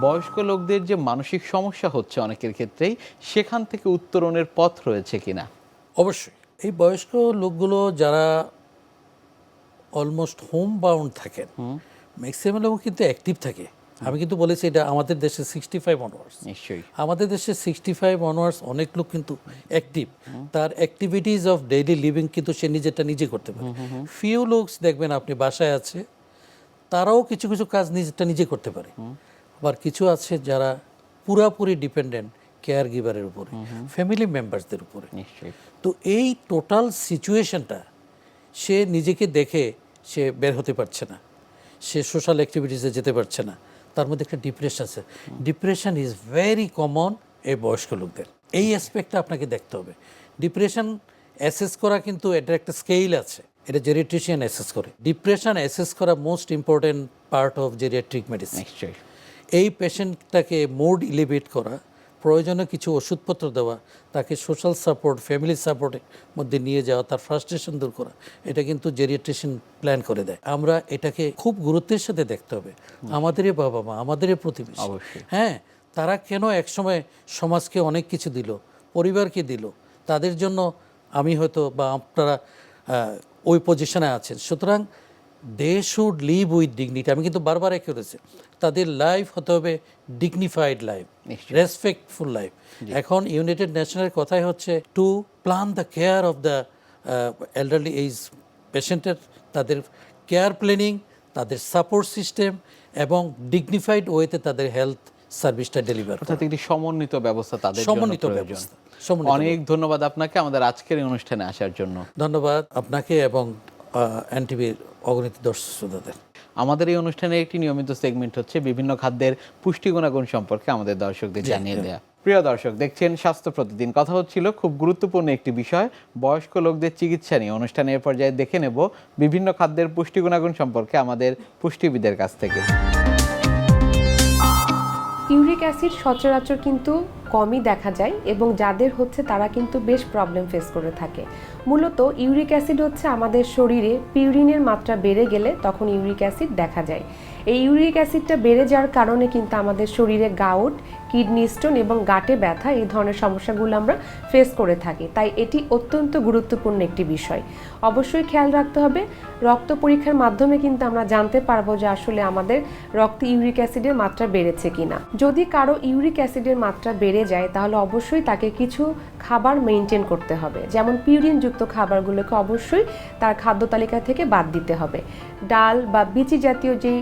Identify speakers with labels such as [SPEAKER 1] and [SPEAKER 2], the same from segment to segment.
[SPEAKER 1] বয়স্ক লোকদের যে মানসিক সমস্যা হচ্ছে অনেকের ক্ষেত্রেই সেখান থেকে উত্তরণের পথ রয়েছে কিনা?
[SPEAKER 2] অবশ্যই। এই বয়স্ক লোকগুলো যারা অলমোস্ট হোম বাউন্ড থাকেন ম্যাক্সিমাম লোক কিন্তু অ্যাক্টিভ থাকে। আমি কিন্তু বলেছি এটা আমাদের দেশে সিক্সটি ফাইভ অনওয়ার্ডস
[SPEAKER 1] নিশ্চয়ই।
[SPEAKER 2] আমাদের দেশে সিক্সটি ফাইভ অনওয়ার্স অনেক লোক কিন্তু অ্যাক্টিভ তার অ্যাক্টিভিটিস অফ ডেইলি লিভিং কিন্তু সে নিজেরটা নিজে করতে পারে। ফিউ লোকস দেখবেন আপনি বাসায় আছে তারাও কিছু কিছু কাজ নিজেরটা নিজে করতে পারে। আবার কিছু আছে যারা পুরাপুরি ডিপেন্ডেন্ট কেয়ার গিভারের উপরে ফ্যামিলি মেম্বারসদের উপরে। তো এই টোটাল সিচুয়েশনটা সে নিজেকে দেখে সে বের হতে পারছে না। সে সোশ্যাল অ্যাক্টিভিটিসে যেতে পারছে না। তার মধ্যে একটা ডিপ্রেশন আছে। ডিপ্রেশন ইজ ভেরি কমন এই বয়স্ক লোকদের। এই অ্যাসপেক্টটা আপনাকে দেখতে হবে। ডিপ্রেশন অ্যাসেস করা কিন্তু এটা একটা স্কেল আছে। এটা জেরিট্রিশিয়ান অ্যাসেস করে। ডিপ্রেশন অ্যাসেস করা most important part of geriatric medicine
[SPEAKER 1] নিশ্চয়ই।
[SPEAKER 2] এই পেশেন্টটাকে মোড ইলিভেট করা প্রয়োজনীয় কিছু ওষুধপত্র দেওয়া তাকে সোশ্যাল সাপোর্ট ফ্যামিলি সাপোর্টের মধ্যে নিয়ে যাওয়া তার ফ্রাস্ট্রেশন দূর করা এটা কিন্তু জেরিয়াট্রিশন প্ল্যান করে দেয়। আমরা এটাকে খুব গুরুত্বের সাথে দেখতে হবে। আমাদেরই বাবা মা আমাদেরই প্রতিবেশী। হ্যাঁ তারা কেন একসময় সমাজকে অনেক কিছু দিল পরিবারকে দিল? তাদের জন্য আমি হয়তো বা আপনারা ওই পজিশনে আছেন। সুতরাং they should live with dignity আমি কিন্তু বারবার একে করেছি তাদের লাইফ হতে হবে ডিগনিফাইড লাইফ রেসপেক্টফুল লাইফ এখন ইউনাইটেড নেশনের কথাই হচ্ছে to plan the care of the elderly age পেশেন্টের তাদের কেয়ার প্ল্যানিং তাদের সাপোর্ট সিস্টেম এবং ডিগনিফাইড ওয়েতে তাদের হেলথ সার্ভিসটা ডেলিভার
[SPEAKER 1] অর্থাৎ একটি সমন্বিত ব্যবস্থা তাদের
[SPEAKER 2] সমন্বিত ব্যবস্থা
[SPEAKER 1] অনেক ধন্যবাদ আপনাকে আমাদের আজকের অনুষ্ঠানে আসার জন্য।
[SPEAKER 2] ধন্যবাদ আপনাকে এবং এনটিভির অগণিত দর্শক শ্রোতাদের।
[SPEAKER 1] আমাদের এই অনুষ্ঠানের একটি নিয়মিত সেগমেন্ট হচ্ছে বিভিন্ন খাদ্যের পুষ্টি গুণাগুণ সম্পর্কে আমাদের দর্শকদের জানিয়ে দেয়া। প্রিয় দর্শক দেখছেন স্বাস্থ্য প্রতিদিন। কথা হচ্ছিল খুব গুরুত্বপূর্ণ একটি বিষয় বয়স্ক লোকদের চিকিৎসা নিয়ে। অনুষ্ঠানের পর্যায়ে দেখে নেব বিভিন্ন খাদ্যের পুষ্টি গুণাগুণ সম্পর্কে আমাদের পুষ্টিবিদের কাছ থেকে।
[SPEAKER 3] ইউরিক অ্যাসিড সচরাচর কিন্তু কমই দেখা যায় এবং যাদের হচ্ছে তারা কিন্তু বেশ প্রবলেম ফেস করে থাকে। মূলত ইউরিক অ্যাসিড হচ্ছে আমাদের শরীরে পিউরিনের মাত্রা বেড়ে গেলে তখন ইউরিক অ্যাসিড দেখা যায়। এই ইউরিক অ্যাসিডটা বেড়ে যাওয়ার কারণে কিন্তু আমাদের শরীরে গাউট কিডনি স্টোন এবং গাটে ব্যথা, এই ধরনের সমস্যাগুলো আমরা ফেস করে থাকি। তাই এটি অত্যন্ত গুরুত্বপূর্ণ একটি বিষয়। অবশ্যই খেয়াল রাখতে হবে, রক্ত পরীক্ষার মাধ্যমে কিন্তু আমরা জানতে পারব যে আসলে আমাদের রক্তে ইউরিক অ্যাসিডের মাত্রা বেড়েছে কিনা। যদি কারও ইউরিক অ্যাসিডের মাত্রা বেড়ে যায়, তাহলে অবশ্যই তাকে কিছু খাবার মেনটেন করতে হবে। যেমন পিউরিনযুক্ত খাবারগুলোকে অবশ্যই তার খাদ্য তালিকা থেকে বাদ দিতে হবে। ডাল বা বিচি জাতীয় যেই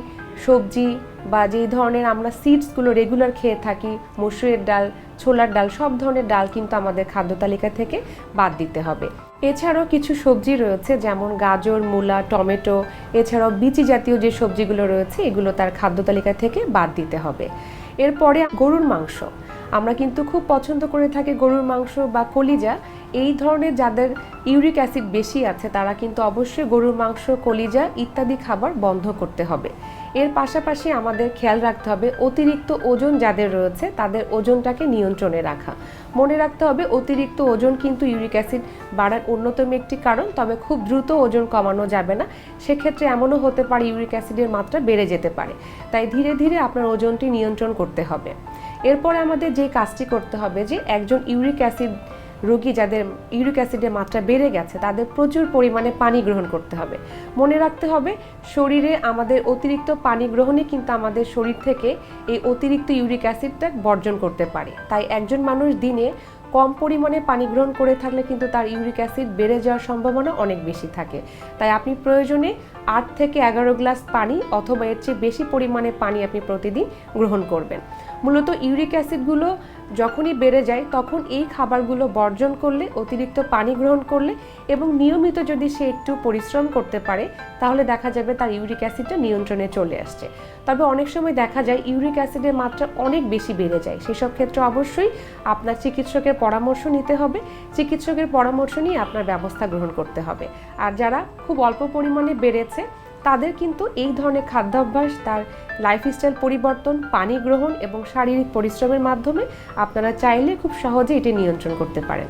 [SPEAKER 3] সবজি বা যেই ধরনের আমরা সিডসগুলো রেগুলার খেয়ে থাকি, মসুরের ডাল, ছোলার ডাল, সব ধরনের ডাল কিন্তু আমাদের খাদ্য তালিকা থেকে বাদ দিতে হবে। এছাড়াও কিছু সবজি রয়েছে, যেমন গাজর, মূলা, টমেটো, এছাড়াও বিচি জাতীয় যে সবজিগুলো রয়েছে, এগুলো তার খাদ্য তালিকা থেকে বাদ দিতে হবে। এরপরে গরুর মাংস। আমরা কিন্তু খুব পছন্দ করে থাকি গরুর মাংস বা কলিজা। এই ধরনের যাদের ইউরিক অ্যাসিড বেশি আছে, তারা কিন্তু অবশ্যই গরুর মাংস, কলিজা ইত্যাদি খাবার বন্ধ করতে হবে। এর পাশাপাশি আমাদের খেয়াল রাখতে হবে, অতিরিক্ত ওজন যাদের রয়েছে, তাদের ওজনটাকে নিয়ন্ত্রণে রাখা। মনে রাখতে হবে, অতিরিক্ত ওজন কিন্তু ইউরিক অ্যাসিড বাড়ার অন্যতম একটি কারণ, তবে খুব দ্রুত ওজন কমানো যাবে না। সেক্ষেত্রে এমনও হতে পারে ইউরিক অ্যাসিডের মাত্রা বেড়ে যেতে পারে। তাই ধীরে ধীরে আপনার ওজনটি নিয়ন্ত্রণ করতে হবে। এরপরে আমাদের যে কাজটি করতে হবে যে একজন ইউরিক অ্যাসিড রোগী যাদের ইউরিক অ্যাসিডের মাত্রা বেড়ে গেছে, তাদের প্রচুর পরিমাণে পানি গ্রহণ করতে হবে। মনে রাখতে হবে, শরীরে আমাদের অতিরিক্ত পানি গ্রহণে কিন্তু আমাদের শরীর থেকে এই অতিরিক্ত ইউরিক অ্যাসিডটা বর্জন করতে পারে। তাই একজন মানুষ দিনে কম পরিমাণে পানি গ্রহণ করে থাকলে কিন্তু তার ইউরিক অ্যাসিড বেড়ে যাওয়ার সম্ভাবনা অনেক বেশি থাকে। তাই আপনি প্রয়োজনে আট থেকে এগারো গ্লাস পানি অথবা এর চেয়ে বেশি পরিমাণে পানি আপনি প্রতিদিন গ্রহণ করবেন। মূলত ইউরিক অ্যাসিডগুলো যখনই বেড়ে যায়, তখন এই খাবারগুলো বর্জন করলে, অতিরিক্ত পানি গ্রহণ করলে এবং নিয়মিত যদি সে একটু পরিশ্রম করতে পারে, তাহলে দেখা যাবে তার ইউরিক অ্যাসিডটা নিয়ন্ত্রণে চলে আসছে। তবে অনেক সময় দেখা যায় ইউরিক অ্যাসিডের মাত্রা অনেক বেশি বেড়ে যায়। সেসব ক্ষেত্রে অবশ্যই আপনার চিকিৎসকের পরামর্শ নিতে হবে, চিকিৎসকের পরামর্শ নিয়ে আপনার ব্যবস্থা গ্রহণ করতে হবে। আর যারা খুব অল্প পরিমাণে বেড়েছে, তাদের কিন্তু এই ধরনের খাদ্যাভ্যাস, তার লাইফস্টাইল পরিবর্তন, পানি গ্রহণ এবং শারীরিক পরিশ্রমের মাধ্যমে আপনারা চাইলে খুব সহজে এটি নিয়ন্ত্রণ করতে পারেন।